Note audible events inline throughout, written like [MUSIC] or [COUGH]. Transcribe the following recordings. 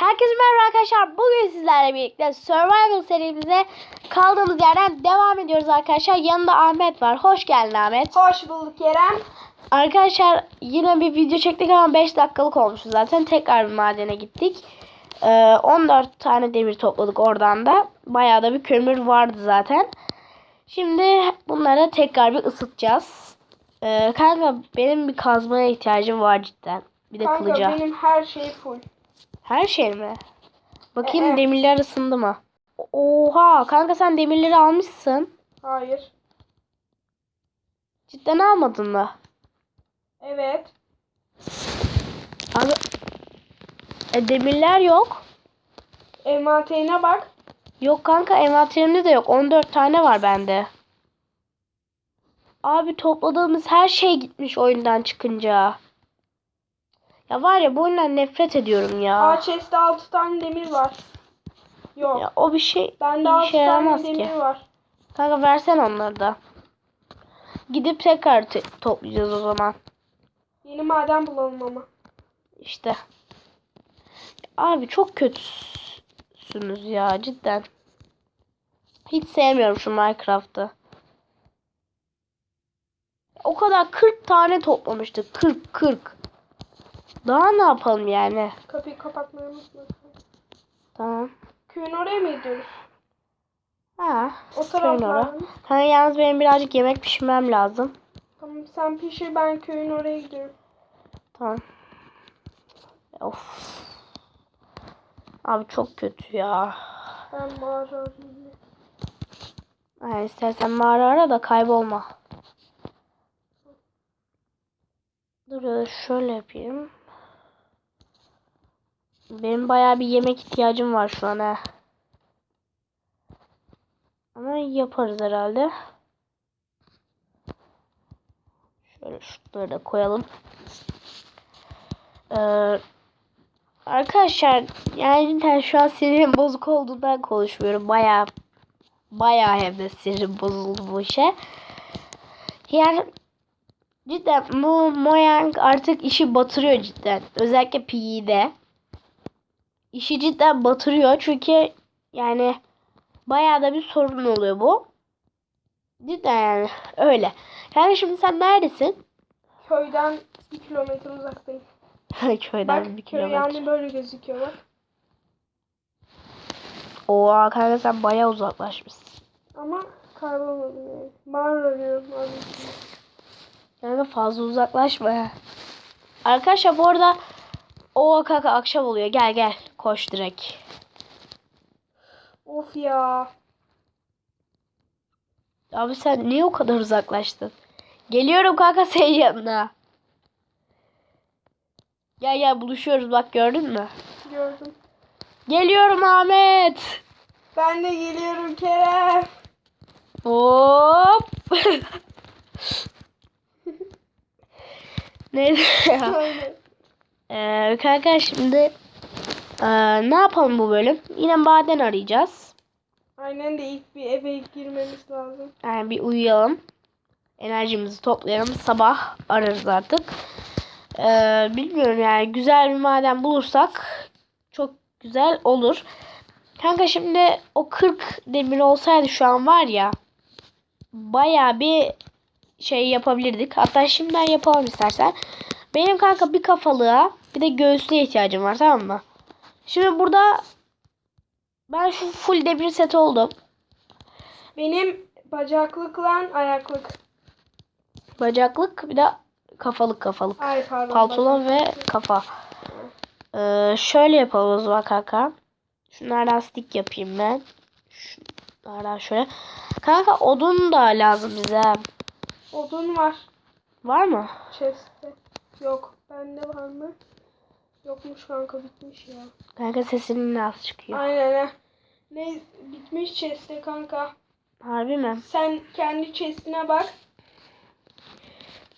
Herkese merhaba arkadaşlar. Bugün sizlerle birlikte Survival serimize kaldığımız yerden devam ediyoruz arkadaşlar. Yanında Ahmet var. Hoş geldin Ahmet. Hoş bulduk Kerem. Arkadaşlar yine bir video çektik ama 5 dakikalık olmuştu zaten. Tekrar bir madene gittik. Ee, 14 tane demir topladık oradan da. Bayağı da bir kömür vardı zaten. Şimdi bunları tekrar bir ısıtacağız. Ee, kanka benim bir kazmaya ihtiyacım var cidden. Bir de Kanka kılıca. benim her şey full. Her şey mi? Bakayım Ee. demirler ısındı mı? Oha kanka sen demirleri almışsın. Hayır. Cidden almadın mı? Evet. Abi, e, demirler yok. Envanterine bak. Yok kanka envanterimde de yok. 14 tane var bende. Abi topladığımız her şey gitmiş oyundan çıkınca. Ya var ya bu oyundan nefret ediyorum ya. Aa chest'te 6 tane demir var. Yok. Ya o bir şey Bende bir 6 işe yaramaz tane ki. demir var. Kanka versen onları da. Gidip tekrar te- toplayacağız o zaman. Yeni maden bulalım ama. İşte. Abi çok kötüsünüz ya cidden. Hiç sevmiyorum şu Minecraft'ı. O kadar 40 tane toplamıştık. 40 40. Daha ne yapalım yani? Kapıyı kapatmayı unutma. Tamam. Köyün oraya mı gidiyoruz? Ha. O köyün ora. taraflar. Ha, yalnız benim birazcık yemek pişirmem lazım. Tamam sen pişir ben köyün oraya gidiyorum. Tamam. Of. Abi çok kötü ya. Ben mağara arayayım. Yani istersen mağara ara da kaybolma. Dur şöyle yapayım. Benim bayağı bir yemek ihtiyacım var şu an ha. Ama yaparız herhalde. Şöyle şunları da koyalım. Ee, arkadaşlar yani cidden şu an sinirim bozuk olduğundan konuşmuyorum. Bayağı bayağı hem de sinirim bozuldu bu işe. Yani cidden bu Mojang artık işi batırıyor cidden. Özellikle PE'de. İşi cidden batırıyor çünkü yani bayağı da bir sorun oluyor bu. Cidden yani öyle. Yani şimdi sen neredesin? Köyden 1 kilometre uzaktayım. [LAUGHS] Köyden Bak bir köy kilometre. yani böyle gözüküyor bak. Oha kanka sen bayağı uzaklaşmışsın. Ama yani. Mağara arıyorum abi. Kanka fazla uzaklaşma. ya. Arkadaşlar bu arada o kanka akşam oluyor. Gel gel. Koş direkt. Of ya. Abi sen niye o kadar uzaklaştın? Geliyorum kanka senin yanına. Gel gel buluşuyoruz bak gördün mü? Gördüm. Geliyorum Ahmet. Ben de geliyorum Kerem. Hop. [LAUGHS] Neyse ya. Ee, kanka şimdi ee, ne yapalım bu bölüm? Yine maden arayacağız. Aynen de ilk bir eve girmemiz lazım. Yani bir uyuyalım. Enerjimizi toplayalım. Sabah ararız artık. Ee, bilmiyorum yani güzel bir maden bulursak çok güzel olur. Kanka şimdi o 40 demir olsaydı şu an var ya baya bir şey yapabilirdik. Hatta şimdiden yapalım istersen. Benim kanka bir kafalığa bir de göğüslüğe ihtiyacım var tamam mı? Şimdi burada ben şu full demir set oldum. Benim bacaklıkla ayaklık. Bacaklık bir de kafalık kafalık. Ay pardon. Pantolon ve bacaklık. kafa. Ee, şöyle yapalım o zaman kanka. Şunlardan stick yapayım ben. Şunlardan şöyle. Kanka odun da lazım bize. Odun var. Var mı? Chest'te. Yok. Bende var mı? Yokmuş kanka bitmiş ya. Kanka sesinin az çıkıyor. Aynen ha. Ne bitmiş chest'te kanka. Harbi mi? Sen kendi chest'ine bak.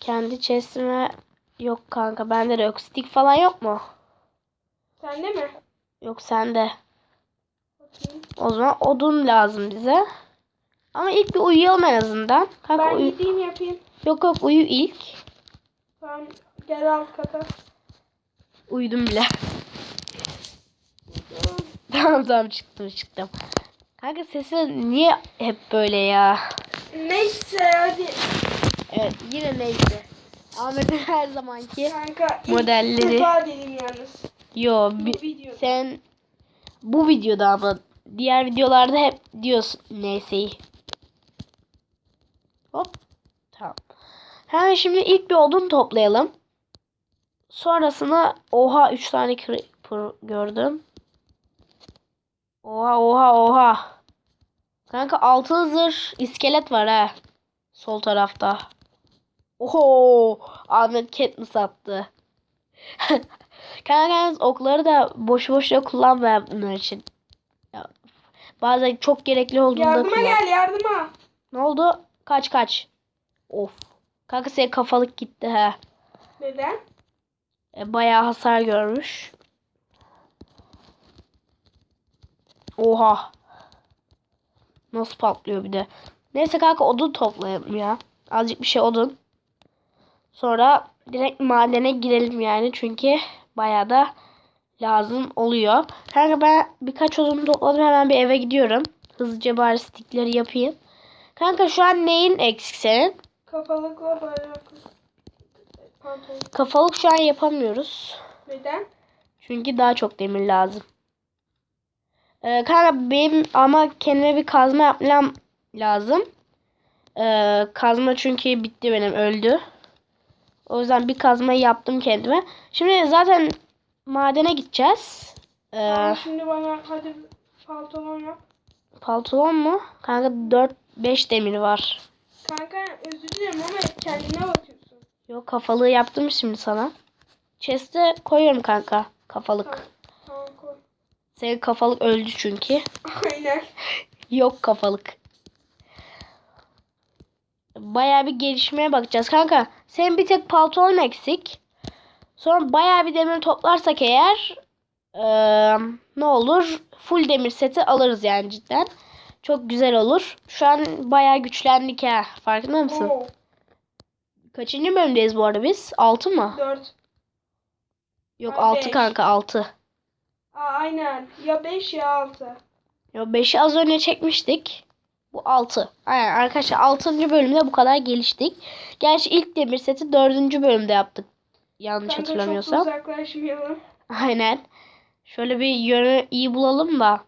Kendi chestime yok kanka. Bende de yok. Stick falan yok mu? Sende mi? Yok sende. Bakayım. O zaman odun lazım bize. Ama ilk bir uyuyalım en azından. Kanka Ben uyu. gideyim yapayım. Yok yok uyu ilk. Tamam. Gel alt kata. Uyudum bile. Tamam tamam çıktım çıktım. Kanka sesi niye hep böyle ya? Neyse hadi. Evet yine neyse. Ahmet'in her zamanki Kanka Modelleri. defa dedim yalnız. yo Bu bir, videoda. sen bu videoda ama diğer videolarda hep diyorsun neyseyi. Hop. Tamam. Hemen şimdi ilk bir odun toplayalım. Sonrasında oha 3 tane creeper gördüm. Oha oha oha. Kanka altın zırh iskelet var ha. Sol tarafta. Oho! Ahmet Katniss attı. [LAUGHS] Kanka okları da boşu boşuna kullanma bunlar için. Ya, bazen çok gerekli olduğunda Yardıma kullan. gel yardıma. Ne oldu? Kaç kaç. Of. Kanka senin kafalık gitti ha. Neden? E, bayağı hasar görmüş. Oha. Nasıl patlıyor bir de. Neyse kanka odun toplayalım ya. Azıcık bir şey odun. Sonra direkt madene girelim yani. Çünkü bayağı da lazım oluyor. Kanka ben birkaç odun topladım. Hemen bir eve gidiyorum. Hızlıca bari stickleri yapayım. Kanka şu an neyin eksik senin? Kafalıkla bayraklı. Pantolon. Kafalık şu an yapamıyoruz. Neden? Çünkü daha çok demir lazım. Ee, kanka benim ama kendime bir kazma yapmam lazım. Ee, kazma çünkü bitti benim öldü. O yüzden bir kazma yaptım kendime. Şimdi zaten madene gideceğiz. Ee, şimdi bana hadi pantolon yap. pantolon mu? Kanka 4-5 demir var. Kanka özür dilerim ama kendine bakıyorsun. Yok kafalığı yaptım şimdi sana. Chest'e koyuyorum kanka kafalık. Tamam, koy. Senin kafalık öldü çünkü. [LAUGHS] Aynen. Yok kafalık. Bayağı bir gelişmeye bakacağız kanka. Senin bir tek palton eksik. Sonra bayağı bir demir toplarsak eğer eee, ne olur? Full demir seti alırız yani cidden. Çok güzel olur. Şu an bayağı güçlendik ha. Farkında mısın? Oo, Kaçıncı bölümdeyiz bu arada biz? 6 mı? 4. Yok Ha, 6 beş. kanka 6. Aa, aynen. Ya 5 ya 6. Yo 5'i az önce çekmiştik. Bu 6. Aynen arkadaşlar 6. bölümde bu kadar geliştik. Gerçi ilk demir seti 4. bölümde yaptık. Yanlış Kanka çok hatırlamıyorsam. uzaklaşmayalım. Aynen. Şöyle bir yönü iyi bulalım da.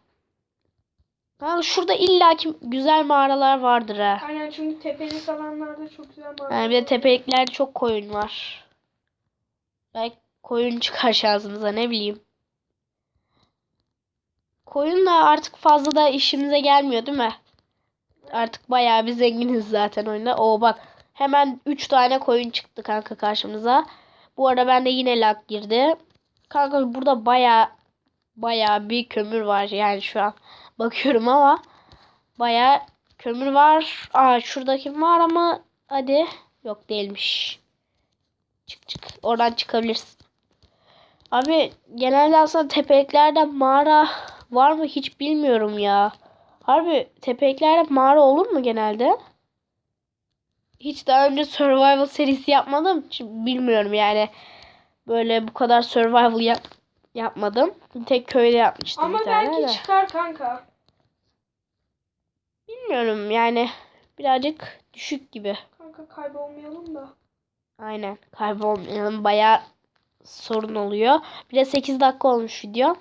Kanka şurada illaki güzel mağaralar vardır ha. Aynen çünkü tepelik alanlarda çok güzel mağara. Yani bir de tepeliklerde çok koyun var. Belki koyun çıkar şansımıza ne bileyim. Koyun da artık fazla da işimize gelmiyor değil mi? Artık bayağı bir zenginiz zaten oyunda. Oo bak hemen 3 tane koyun çıktı kanka karşımıza. Bu arada bende yine lag girdi. Kanka burada bayağı bayağı bir kömür var yani şu an. Bakıyorum ama bayağı kömür var. Aa şuradaki mağara mı? Hadi. Yok değilmiş. Çık çık. Oradan çıkabilirsin. Abi genelde aslında tepeliklerde mağara var mı hiç bilmiyorum ya. Harbi tepeliklerde mağara olur mu genelde? Hiç daha önce survival serisi yapmadım. için bilmiyorum yani. Böyle bu kadar survival yap yapmadım. Bir tek köyde yapmıştım Ama bir tane belki de. çıkar kanka. Bilmiyorum yani. Birazcık düşük gibi. Kanka kaybolmayalım da. Aynen. Kaybolmayalım. Bayağı sorun oluyor. Bir de 8 dakika olmuş video.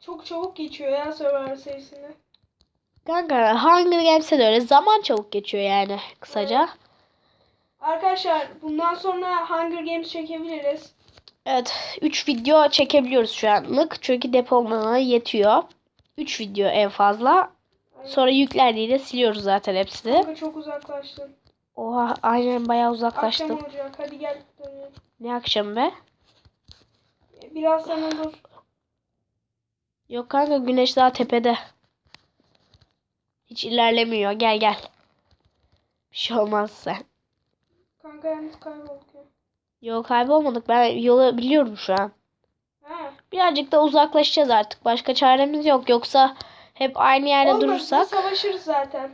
Çok çabuk geçiyor ya Survivor serisinde. Kanka Hunger Games'e de öyle. Zaman çabuk geçiyor yani kısaca. Arkadaşlar bundan sonra Hunger Games çekebiliriz. Evet. 3 video çekebiliyoruz şu anlık. Çünkü depolama yetiyor. 3 video en fazla. Sonra yüklendiğinde siliyoruz zaten hepsini. Kanka çok uzaklaştın. Oha aynen bayağı Akşam uzaklaştım. olacak. Hadi gel dönelim. Ne akşam be? Birazdan olur. Yok kanka güneş daha tepede. Hiç ilerlemiyor. Gel gel. Bir şey olmaz sen. Kanka yalnız kaybolduk ya. Yok kaybolmadık. Ben yolu biliyorum şu an. Ha. Birazcık da uzaklaşacağız artık. Başka çaremiz yok. Yoksa hep aynı yerde Olmazsa durursak. savaşırız zaten.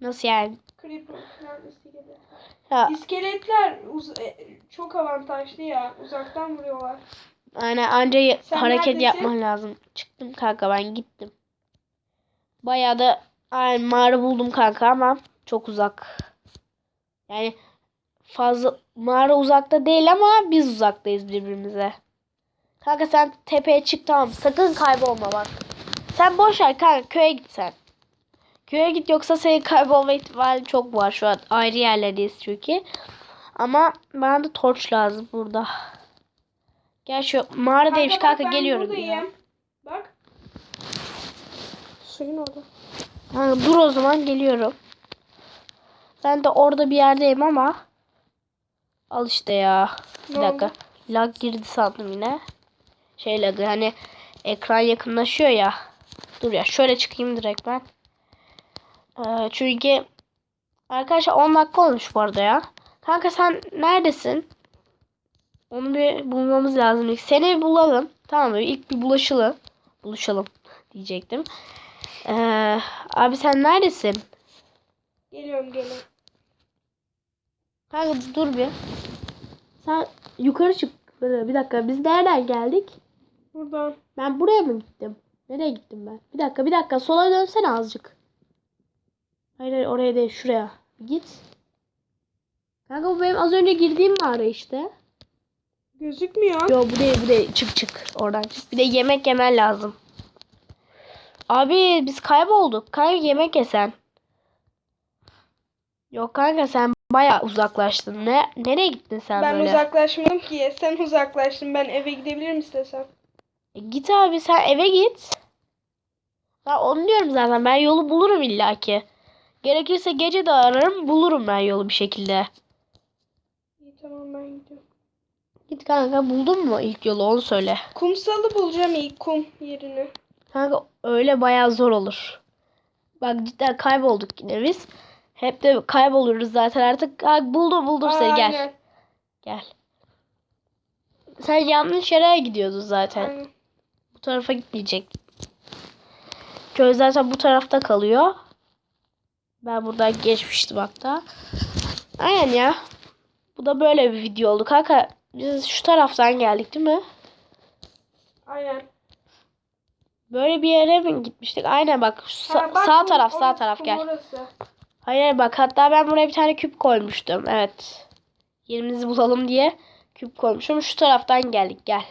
Nasıl yani? Creeper falan iskelet. Ya, İskeletler e, çok avantajlı ya. Uzaktan vuruyorlar. Aynen anca Sen hareket neredesin? yapman lazım. Çıktım kanka ben gittim. Bayağı da aynen mağara buldum kanka ama çok uzak. Yani fazla mağara uzakta değil ama biz uzaktayız birbirimize. Kanka sen tepeye çık tamam. Sakın kaybolma bak. Sen boş ver kanka köye git sen. Köye git yoksa senin kaybolma ihtimali çok var şu an. Ayrı yerlerdeyiz çünkü. Ama bana da torç lazım burada. Gel şu mağaradaymış kanka, ben geliyorum. buradayım. Ya. Bak. Suyun orada. Kanka dur o zaman geliyorum. Ben de orada bir yerdeyim ama. Al işte ya. Bir Ne dakika. oldu? Lag girdi sandım yine. Şey lagı hani ekran yakınlaşıyor ya. Dur ya şöyle çıkayım direkt ben. Ee, çünkü arkadaşlar 10 dakika olmuş bu arada ya. Kanka sen neredesin? Onu bir bulmamız lazım. Seni bir bulalım. Tamam mı? İlk bir bulaşalım. Buluşalım diyecektim. Ee, abi sen neredesin? Geliyorum geliyorum. Kanka dur bir. Sen yukarı çık. Bir dakika biz nereden geldik? Buradan. Ben buraya mı gittim? Nereye gittim ben? Bir dakika bir dakika sola dönsene azıcık. Hayır hayır oraya değil şuraya. Git. Kanka bu benim az önce girdiğim mağara işte. Gözükmüyor. Yo bu değil bu değil. Çık çık. Oradan çık. Bir de yemek yemen lazım. Abi biz kaybolduk. Kanka yemek yesen. Yok kanka sen baya uzaklaştın. Ne nereye gittin sen ben böyle? uzaklaşmadım ki. Sen uzaklaştın. Ben eve gidebilirim istesem. E git abi sen eve git. Ben onu diyorum zaten. Ben yolu bulurum illaki. Gerekirse gece de ararım. Bulurum ben yolu bir şekilde. İyi tamam ben gidiyorum. Git kanka buldun mu ilk yolu onu söyle. Kumsalı bulacağım ilk kum yerini. Kanka öyle bayağı zor olur. Bak cidden kaybolduk yine biz. Hep de kayboluruz zaten artık. Ha, buldum buldum seni gel. Aynen, Gel. Sen yanlış yere gidiyordun zaten. aynen. Bu tarafa gitmeyecek. Köy zaten bu tarafta kalıyor. Ben buradan geçmiştim hatta. Aynen ya. Bu da böyle bir video oldu. Kanka biz şu taraftan geldik değil mi? Aynen. Böyle bir yere mi gitmiştik? Aynen bak. sa- Ha, bak sağ taraf sağ taraf gel. orası. Hayır bak hatta ben buraya bir tane küp koymuştum. Evet. Yerimizi bulalım diye küp koymuşum. Şu taraftan geldik gel.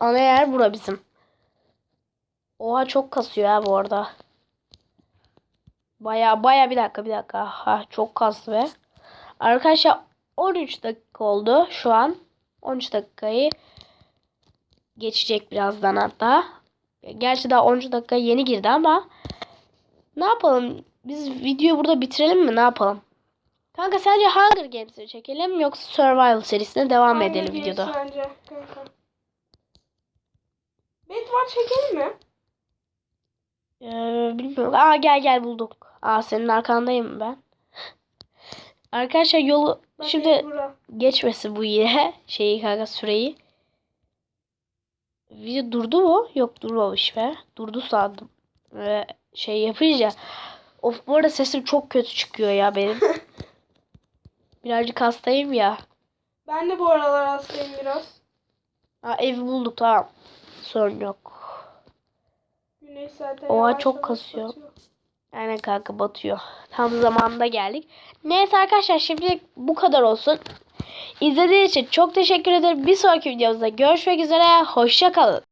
Ana yer bura bizim. Oha çok kasıyor ha bu arada. Baya baya bir dakika bir dakika. Ha çok kastı be. Arkadaşlar 13 dakika oldu şu an. 13 dakikayı geçecek birazdan hatta. Gerçi daha 13 dakika yeni girdi ama ne yapalım? Biz videoyu burada bitirelim mi? Ne yapalım? Kanka sence Hunger Games'i çekelim yoksa Survival serisine devam Aynen edelim videoda? Bence kanka. Bedvar çekelim mi? Ee, bilmiyorum. Aa gel gel bulduk. Aa senin arkandayım ben. Arkadaşlar yolu Bak, şimdi bura. geçmesin bu yine [LAUGHS] şeyi kanka süreyi. Video durdu mu? Yok durmamış be. Durdu sandım. Ee, şey yapınca. Of bu arada sesim çok kötü çıkıyor ya benim. [LAUGHS] Birazcık hastayım ya. Ben de bu aralar hastayım biraz. Aa, evi bulduk tamam. Sorun yok. Güneş zaten Oha, çok kasıyor. batıyor. Aynen kanka batıyor. Tam zamanında geldik. Neyse arkadaşlar şimdi bu kadar olsun. İzlediğiniz için çok teşekkür ederim. Bir sonraki videomuzda görüşmek üzere. Hoşça kalın.